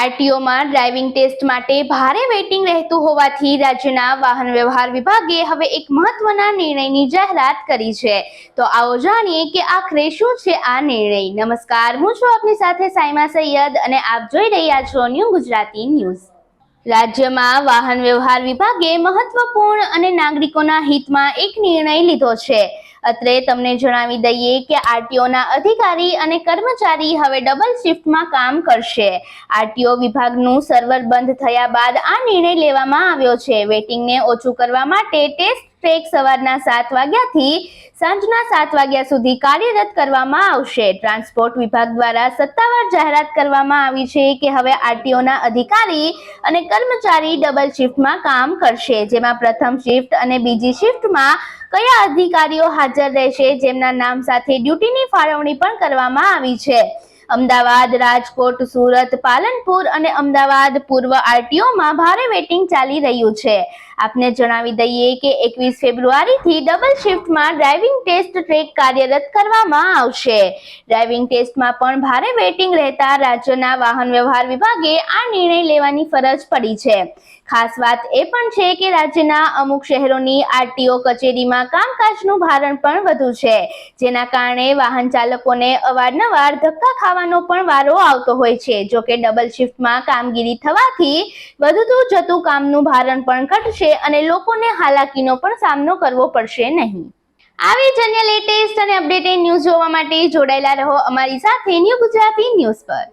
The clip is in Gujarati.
આરટીઓમાં ડ્રાઇવિંગ ટેસ્ટ માટે ભારે વેઇટિંગ રહેતું હોવાથી રાજ્યના વાહન વ્યવહાર વિભાગે હવે એક મહત્વના નિર્ણયની જાહેરાત કરી છે. તો આવો જાણીએ કે આખરે શું છે આ નિર્ણય? નમસ્કાર, હું છું આપની સાથે સાઈમા સૈયદ અને આપ જોઈ રહ્યા છો ન્યૂ ગુજરાતી ન્યૂઝ. રાજ્યમાં વાહન વ્યવહાર વિભાગે મહત્વપૂર્ણ અને નાગરિકોના હિતમાં એક નિર્ણય લીધો છે. અત્રે તમને જણાવી દઈએ કે આરટીઓના અધિકારી અને કર્મચારી હવે ડબલ શિફ્ટમાં કામ કરશે. આરટીઓ વિભાગનું સર્વર બંધ થયા બાદ આ નિર્ણય લેવામાં આવ્યો છે. વેટિંગને ઓછું કરવા માટે ટેસ્ટ ટ્રેક સવારના સાત વાગ્યાથી સાંજના સાત વાગ્યા સુધી કાર્યરત કરવામાં આવશે. ટ્રાન્સપોર્ટ વિભાગ દ્વારા સત્તાવાર જાહેરાત કરવામાં આવી છે કે હવે આરટીઓના અધિકારી અને કર્મચારી ડબલ શિફ્ટમાં કામ કરશે, જેમાં પ્રથમ શિફ્ટ અને બીજી શિફ્ટમાં કયા અધિકારીઓ હાજર રહેશે, જેમના નામ સાથે ડ્યુટીની ફાળવણી પણ કરવામાં આવી છે. અમદાવાદ, રાજકોટ, સુરત, પાલનપુર અને અમદાવાદ પૂર્વ આરટીઓમાં ભારે વેટિંગ ચાલી રહ્યું છે. આપને જણાવી દઈએ કે એકવીસ ફેબ્રુઆરીથી ડબલ શિફ્ટમાં ડ્રાઇવિંગ ટેસ્ટ ટ્રેક કાર્યરત કરવામાં આવશે. ડ્રાઇવિંગ ટેસ્ટમાં પણ ભારે વેટિંગ રહેતા રાજ્યના વાહન વ્યવહાર વિભાગે આ નિર્ણય લેવાની ફરજ પડી છે. ખાસ વાત એ પણ છે કે રાજ્યના અમુક શહેરોની આરટીઓ કચેરીમાં કામકાજનું ભારણ પણ વધુ છે. જેના કારણે વાહન ચાલકોને અવારનવાર ધક્કા ખાવાનો પણ વારો આવતો હોય છે. જો કે ડબલ શિફ્ટમાં કામગીરી થવાથી વધતું જતું કામનું ભારણ પણ ઘટશે અને લોકોને હાલાકીનો પણ સામનો કરવો પડશે નહીં. આવી જ અન્ય લેટેસ્ટ અને અપડેટેડ ન્યૂઝ જોવા માટે જોડાયેલા રહો અમારી સાથે ન્યૂ ગુજરાતી ન્યૂઝ પર.